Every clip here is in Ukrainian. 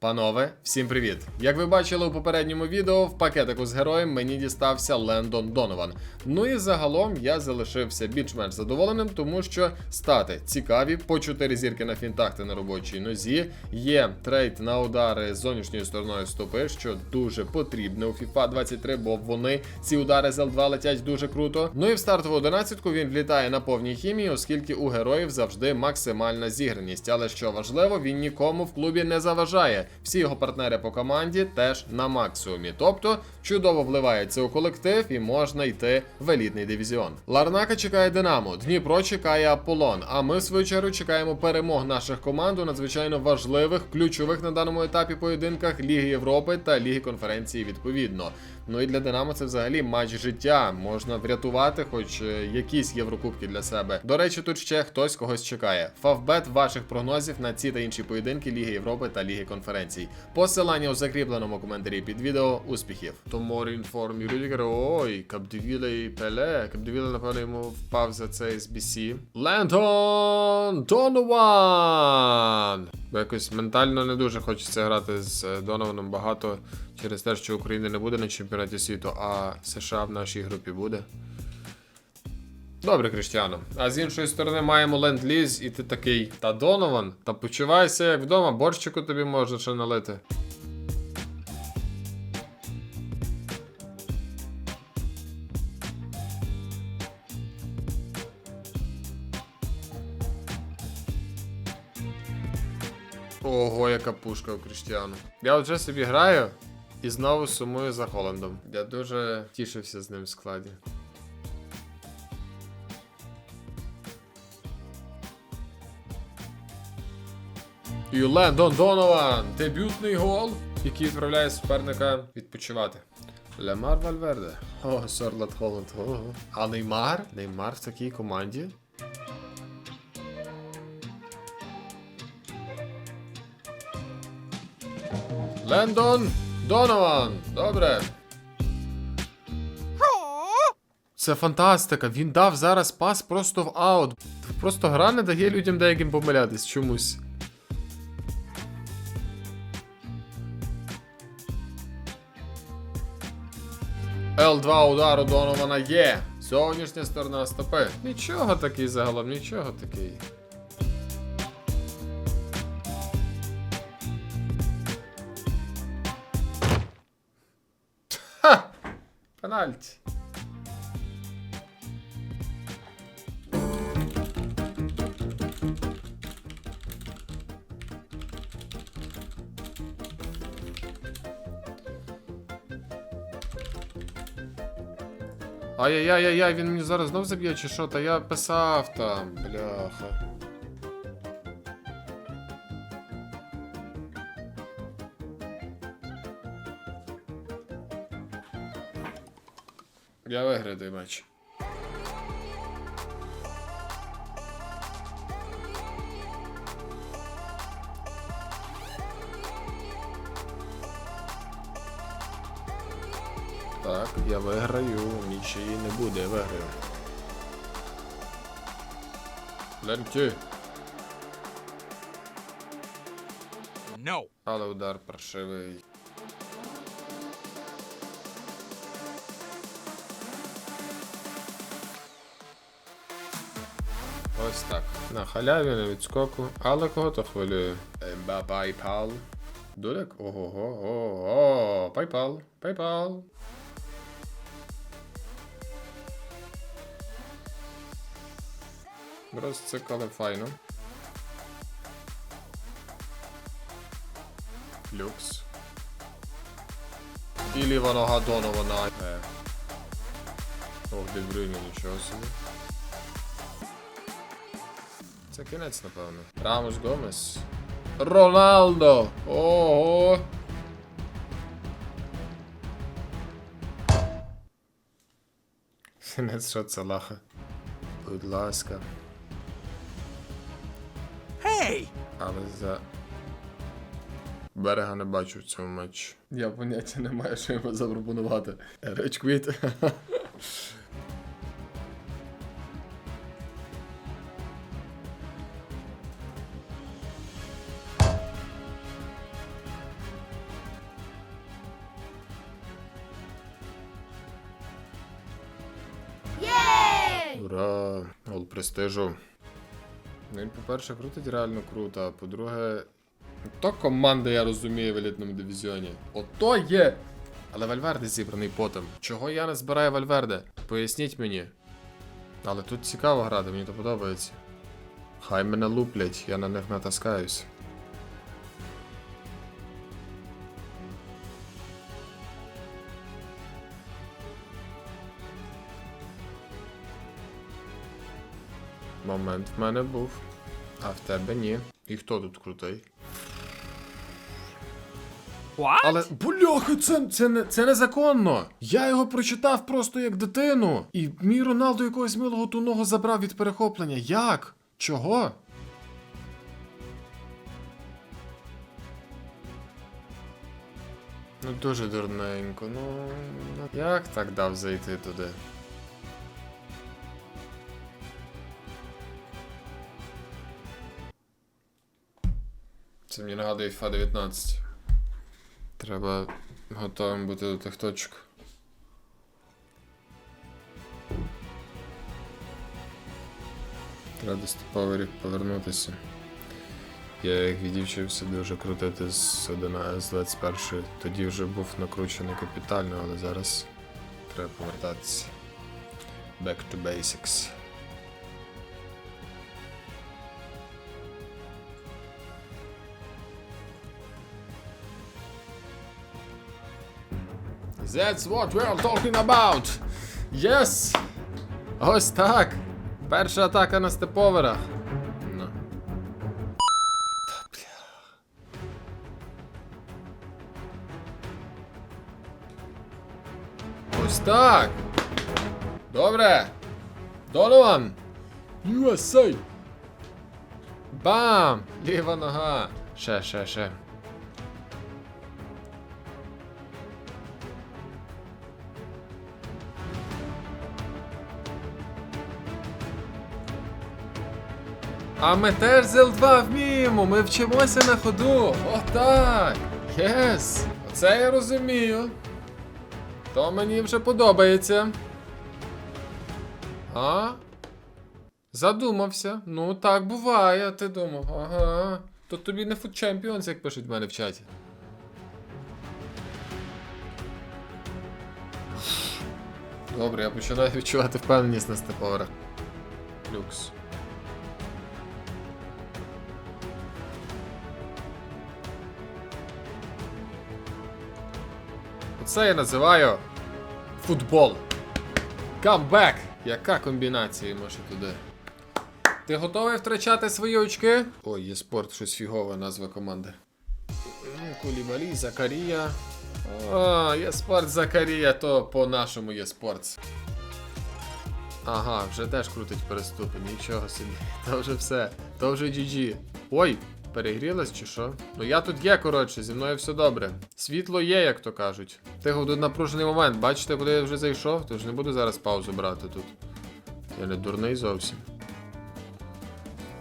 Панове, всім привіт! Як ви бачили у попередньому відео, в пакетику з героєм мені дістався Лендон Донован. Ну і загалом я залишився більш-менш задоволеним, тому що стати цікаві по 4 зірки на фінтах та на робочій нозі. Є трейд на удари з зовнішньою стороною стопи, що дуже потрібне у FIFA 23, бо вони ці удари з L2 летять дуже круто. Ну і в стартову 11 він влітає на повній хімії, оскільки у героїв завжди максимальна зіграність. Але що важливо, він нікому в клубі не заважає. Всі його партнери по команді теж на максимумі. Тобто чудово вливається у колектив і можна йти в елітний дивізіон. Ларнака чекає Динамо, Дніпро чекає Аполлон. А ми в свою чергу чекаємо перемог наших команд у надзвичайно важливих, ключових на даному етапі поєдинках Ліги Європи та Ліги конференції відповідно. Ну і для Динамо це взагалі матч життя. Можна врятувати хоч е, якісь єврокубки для себе. До речі, тут ще хтось когось чекає. Фавбет ваших прогнозів на ці та інші поєдинки Ліги Європи та Ліги конференцій. Посилання у закріпленому коментарі під відео. Успіхів! Томор інформ Рюдігер. Ой, Капдевіле і Пеле. Капдевіле, напевно, йому впав за це SBC. Лентон Донован! Бо якось ментально не дуже хочеться грати з е, Донованом багато через те, що України не буде на чемпіонаті світу, а США в нашій групі буде. Добре, Кріштіано. А з іншої сторони маємо ленд-ліз, і ти такий. Та Донован, та почувайся як вдома, борщику тобі можна ще налити. Яка пушка у Кріштіану. Я от вже собі граю і знову сумую за Холландом. Я дуже тішився з ним в складі. І Лендон Донован! Дебютний гол, який відправляє суперника відпочивати. Лемар Вальверде. О, Шарлот Холланд. Ого. А Неймар? Неймар в такій команді? Лендон Донован. Добре. Це фантастика. Він дав зараз пас просто в аут. Просто гра не дає людям деяким помилятись чомусь. Л2 удару Донована є. Зовнішня сторона стопи. Нічого такий загалом, нічого такий. Пенальті. Ай-яй-яй-яй, він мені зараз знов заб'є чи що? Та я писав там, бляха. Я виграю той матч. Так, я виграю, нічиї не буде, я виграю. Ленті. No. Але удар паршивий. Ось так. На халяві, на відскоку. Але кого то хвилює? Емба Пайпал. Дудек? Ого-го. О, Пайпал. Пайпал. Розцикали файно. Люкс. І ліва нога Донована. Е. Ох, Дебрюйне, нічого собі. Це кінець, напевно. Рамос Гомес. Роналдо! Ого! Кінець що це лаха. Будь ласка. Hey! Але за. Берега не бачу в цьому матчі. Я поняття не маю, що йому запропонувати. Реч Гол престижу. Ну, він, по-перше, крутить реально круто, а по-друге. То команда, я розумію, в елітному дивізіоні. Ото є. Але Вальверде зібраний потом. Чого я не збираю Вальверде? Поясніть мені. Але тут цікаво грати, мені то подобається. Хай мене луплять, я на них натаскаюсь. Момент в мене був, а в тебе ні. І хто тут крутий? What? Але бляха, це, це, не, це незаконно. Я його прочитав просто як дитину. І мій Роналду якогось милого туного забрав від перехоплення. Як? Чого? Ну дуже дурненько. Ну ну, як так дав зайти туди? Це мені нагадує FIFA 19. Треба готовим бути до тих точок. Треба до стоповерів повернутися. Я їх відівчився дуже крутити з 11 з 21 Тоді вже був накручений капітально, але зараз треба повертатися. Back to basics. That's what we're talking about! Yes! Ось так! Перша атака на степоверах. Ну. Ось так! Добре! Донован! USA! Бам! Ліва нога! Ще, ще, ще. А ми теж з L2 вміємо, ми вчимося на ходу. Отак. Єс. Оце я розумію. То мені вже подобається. А? Задумався. Ну, так буває, ти думав. Ага. То тобі не Food Champions, як пишуть в мене в чаті. Добре, я починаю відчувати впевненість на степоверах. Люкс. Оце я називаю футбол. Камбек! Яка комбінація може туди? Ти готовий втрачати свої очки? Ой, є спорт, щось фігова назва команди. Кулібалі, Закарія. О, є спорт Закарія, то по-нашому є спорт. Ага, вже теж крутить переступи, нічого собі. То вже все, то вже GG. Ой, перегрілась чи що? Ну я тут є, коротше, зі мною все добре. Світло є, як то кажуть. Тихо, тут напружений момент. Бачите, куди я вже зайшов, тож не буду зараз паузу брати тут. Я не дурний зовсім.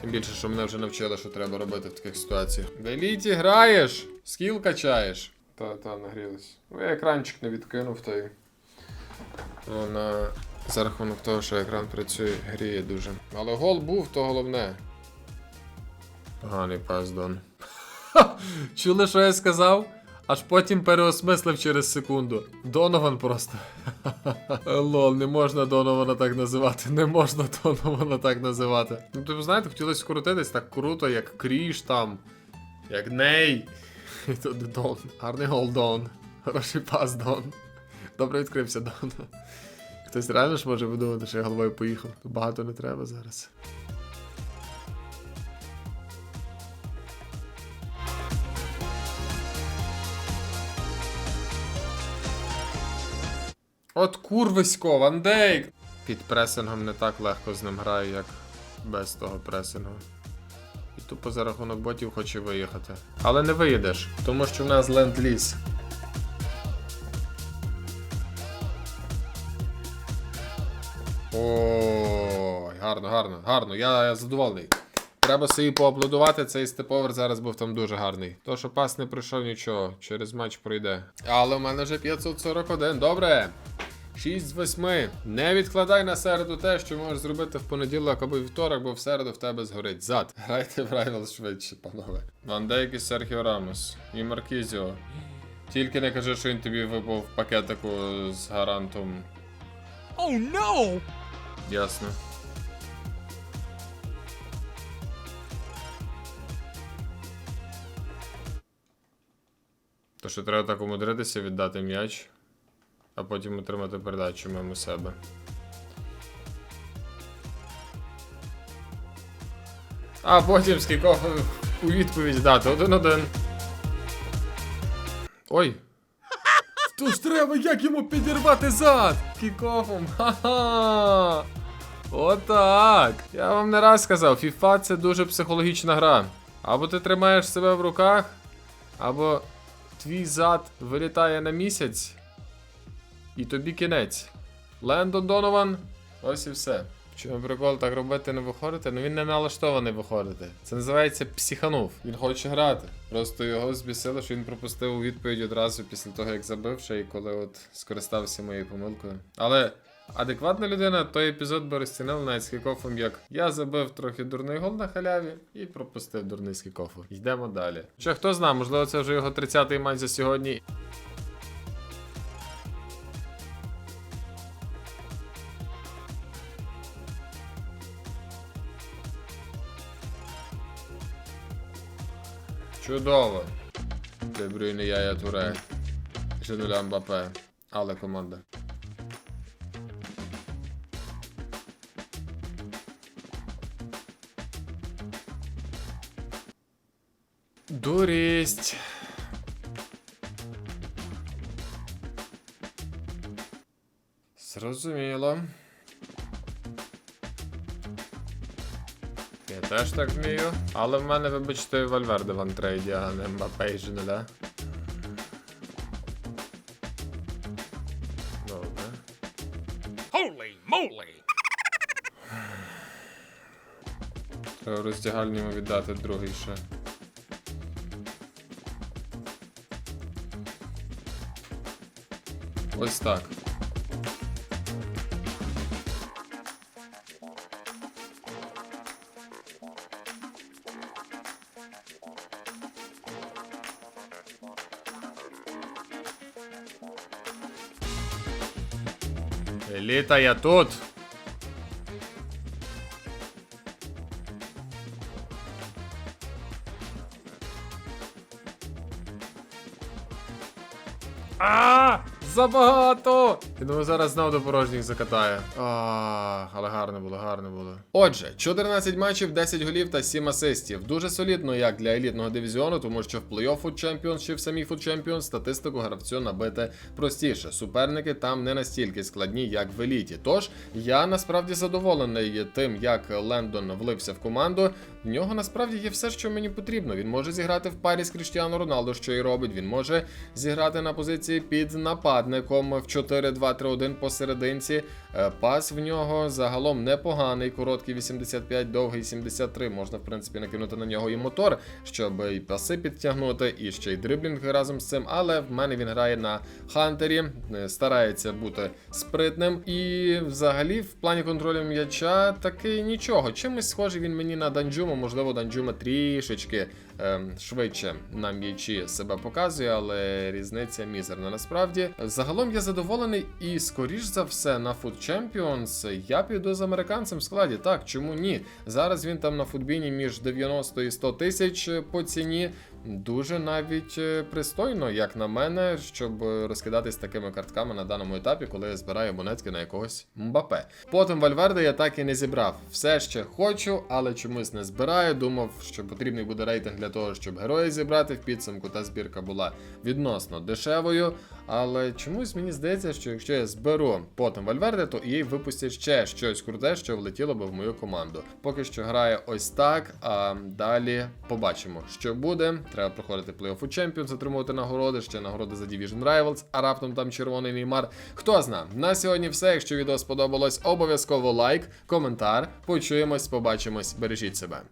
Тим більше, що мене вже навчили, що треба робити в таких ситуаціях. В еліті граєш, скіл качаєш. Та, та, нагрілась. Ну, я екранчик не відкинув, та й. Вона за рахунок того, що екран працює, гріє дуже. Але гол був, то головне. Поганий пас, Дон. Чули, що я сказав? Аж потім переосмислив через секунду. Донован просто. Лол, не можна Донована так називати. Не можна Донована так називати. Ну, ти знаєте, хотілося скрутитись так круто, як Кріш там, як Ней. Дон. Гарний гол Дон. Хороший пас Дон. Добре відкрився Дон. Хтось реально ж може видумати, що я головою поїхав. Багато не треба зараз. От курвисько, Ван Дейк! Під пресингом не так легко з ним граю, як без того пресингу. І тупо за рахунок ботів хоче виїхати. Але не виїдеш, тому що в нас ленд-ліз. Ой, гарно, гарно, гарно. Я, я задоволений. Треба собі поаплодувати, цей степовер зараз був там дуже гарний. То, що пас не пройшов нічого, через матч пройде. Але в мене вже 541. Добре. 6 з 8. Не відкладай на середу те, що можеш зробити в понеділок або вівторок, бо в середу в тебе згорить зад. Грайте в Райвел швидше, панове. Ван Дейк і Серхіо Рамос. І Маркізіо. Тільки не кажи, що він тобі випав в пакетику з гарантом. Oh no! Ясно. То що треба так умудритися віддати м'яч, а потім отримати передачу мимо себе. А потім з кількох у відповідь дати один-один. Ой. То ж треба, як йому підірвати зад! Кікофом. Ха-ха! Отак. Я вам не раз сказав, FIFA це дуже психологічна гра. Або ти тримаєш себе в руках, або твій зад вилітає на місяць, і тобі кінець. Лендон Донован, ось і все. Чому прикол так робити не виходити? Ну він не налаштований виходити. Це називається психанув. Він хоче грати. Просто його збісило, що він пропустив у відповідь одразу після того, як забив ще і коли от скористався моєю помилкою. Але адекватна людина той епізод би розцінив навіть з кікофом, як я забив трохи дурний гол на халяві і пропустив дурний з. Йдемо далі. Ще хто знає, можливо, це вже його 30-й матч за сьогодні. Чудово. Дебрюйне Яя Туре. Женуля Мбапе. Але команда. Дурість. Зрозуміло. Я теж так вмію. Але в мене, вибачте, Вальверде в антрейді, а не Мбапе і Женеля. Добре. Holy moly! Треба роздягальні йому віддати другий ще. Ось так. Еліта, я тут. Забагато! Я думаю, зараз знов до порожніх закатає. А, але гарно було, гарно було. Отже, 14 матчів, 10 голів та 7 асистів. Дуже солідно, як для елітного дивізіону, тому що в плей-офф Food Champions чи в самій Food Champions статистику гравцю набити простіше. Суперники там не настільки складні, як в еліті. Тож я насправді задоволений тим, як Лендон влився в команду. В нього насправді є все, що мені потрібно. Він може зіграти в парі з Кріштіану Роналдо, що і робить. Він може зіграти на позиції під нападником в 4-2-3-1 посерединці. Е, Пас в нього загалом непоганий, короткий 85, довгий 73. Можна, в принципі, накинути на нього і мотор, щоб і паси підтягнути, і ще й дриблінг разом з цим. Але в мене він грає на хантері, е, старається бути спритним. І взагалі, в плані контролю м'яча таки нічого. Чимось схожий він мені на Данджуму. Можливо, Данджума трішечки ем, швидше на м'ячі себе показує, але різниця мізерна. Насправді, загалом я задоволений, і скоріш за все на Food Champions я піду з американцем в складі. Так, чому ні? Зараз він там на футбіні між 90 і 100 тисяч по ціні. Дуже навіть е, пристойно, як на мене, щоб розкидатись такими картками на даному етапі, коли я збираю монетки на якогось Мбапе. Потім Вальверде я так і не зібрав. Все ще хочу, але чомусь не збираю. Думав, що потрібний буде рейтинг для того, щоб герої зібрати в підсумку. Та збірка була відносно дешевою. Але чомусь мені здається, що якщо я зберу потім Вальверде, то їй випустять ще щось круте, що влетіло би в мою команду. Поки що грає ось так, а далі побачимо, що буде. Треба проходити плей-офф у Champions, отримувати нагороди, ще нагороди за Division Rivals, а раптом там червоний неймар. Хто зна, на сьогодні все. Якщо відео сподобалось, обов'язково лайк, коментар. Почуємось, побачимось, бережіть себе.